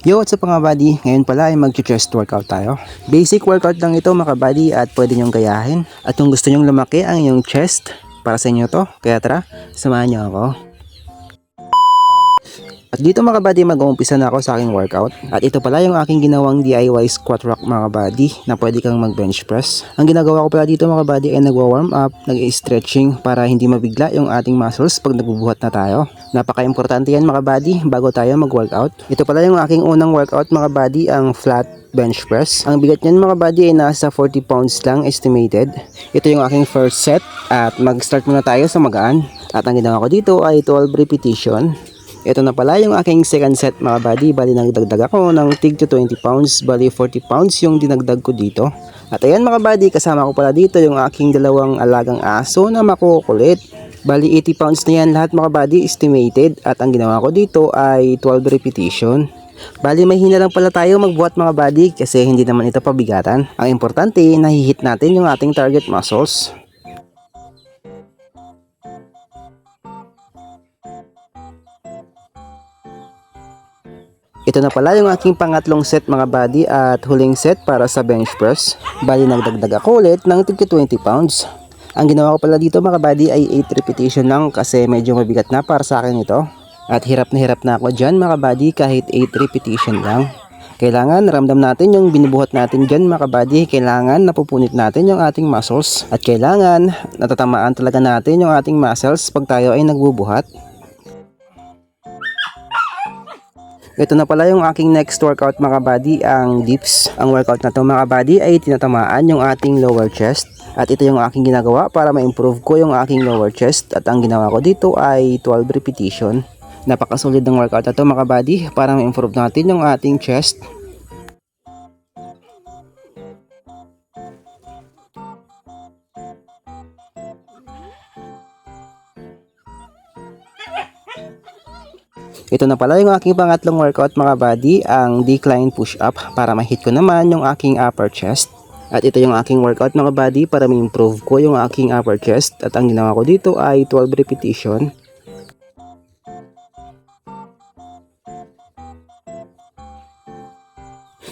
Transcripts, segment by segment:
Yo, what's up mga buddy? Ngayon pala ay mag-chest workout tayo. Basic workout lang ito mga buddy at pwede nyong gayahin. At kung gusto nyong lumaki ang inyong chest, para sa inyo to. Kaya tara, samahan niyo ako. Dito mga buddy, mag-uumpisa na ako sa aking workout. At ito pala yung aking ginawang DIY squat rack mga buddy na pwede kang mag-bench press. Ang ginagawa ko pala dito mga buddy ay nagwa-warm up, nag-stretching para hindi mabigla yung ating muscles pag nagbubuhat na tayo. Napaka-importante yan mga buddy bago tayo mag-workout. Ito pala yung aking unang workout mga buddy, ang flat bench press. Ang bigat niyan mga buddy ay nasa 40 pounds lang estimated. Ito yung aking first set at mag-start muna tayo sa magaan. At ang ginawa ko dito ay 12 repetition. Ito na pala yung aking second set mga buddy. Bali nagdagdag ako ng tig to 20 pounds. Bali 40 pounds yung dinagdag ko dito. At ayan mga buddy, kasama ko pala dito yung aking dalawang alagang aso na makukulit. Bali 80 pounds na yan lahat mga buddy estimated. At ang ginawa ko dito ay 12 repetition. Bali may hina lang pala tayo magbuhat mga buddy kasi hindi naman ito pabigatan. Ang importante, nahihit natin yung ating target muscles. Ito na pala yung aking pangatlong set mga buddy at huling set para sa bench press. Bali nagdagdag ako ulit ng tig 20 pounds. Ang ginawa ko pala dito mga buddy ay 8 repetition lang kasi medyo mabigat na para sa akin ito. At hirap na hirap na ako dyan mga buddy kahit 8 repetition lang. Kailangan ramdam natin yung binubuhat natin dyan mga buddy. Kailangan napupunit natin yung ating muscles. At kailangan natatamaan talaga natin yung ating muscles pag tayo ay nagbubuhat. Ito na pala yung aking next workout mga buddy, ang dips. Ang workout na to mga buddy ay tinatamaan yung ating lower chest. At ito yung aking ginagawa para ma-improve ko yung aking lower chest. At ang ginawa ko dito ay 12 repetition. Napakasolid ng workout na to mga buddy para ma-improve natin yung ating chest. Ito na pala yung aking pangatlong workout mga buddy, ang decline push-up para ma-hit ko naman yung aking upper chest. At ito yung aking workout mga buddy para ma-improve ko yung aking upper chest. At ang ginawa ko dito ay 12 repetition.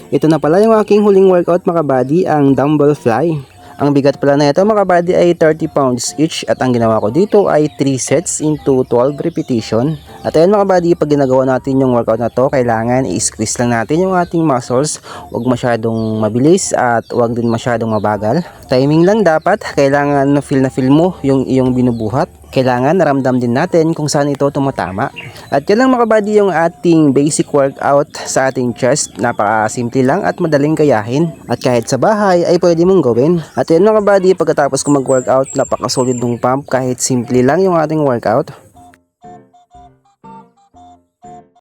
Ito na pala yung aking huling workout mga buddy, ang dumbbell fly. Ang bigat pala na ito mga buddy ay 30 pounds each at ang ginawa ko dito ay 3 sets into 12 repetition. At ayan mga buddy, pag ginagawa natin yung workout na to, kailangan i-squeeze lang natin yung ating muscles. Huwag masyadong mabilis at huwag din masyadong mabagal. Timing lang dapat, kailangan na feel na feel mo yung iyong binubuhat. Kailangan naramdam din natin kung saan ito tumatama. At yan lang mga buddy yung ating basic workout sa ating chest. Napaka-simple lang at madaling kayahin. At kahit sa bahay ay pwede mong gawin. At yan mga buddy, pagkatapos ko mag-workout, napaka-solid ng pump kahit simple lang yung ating workout.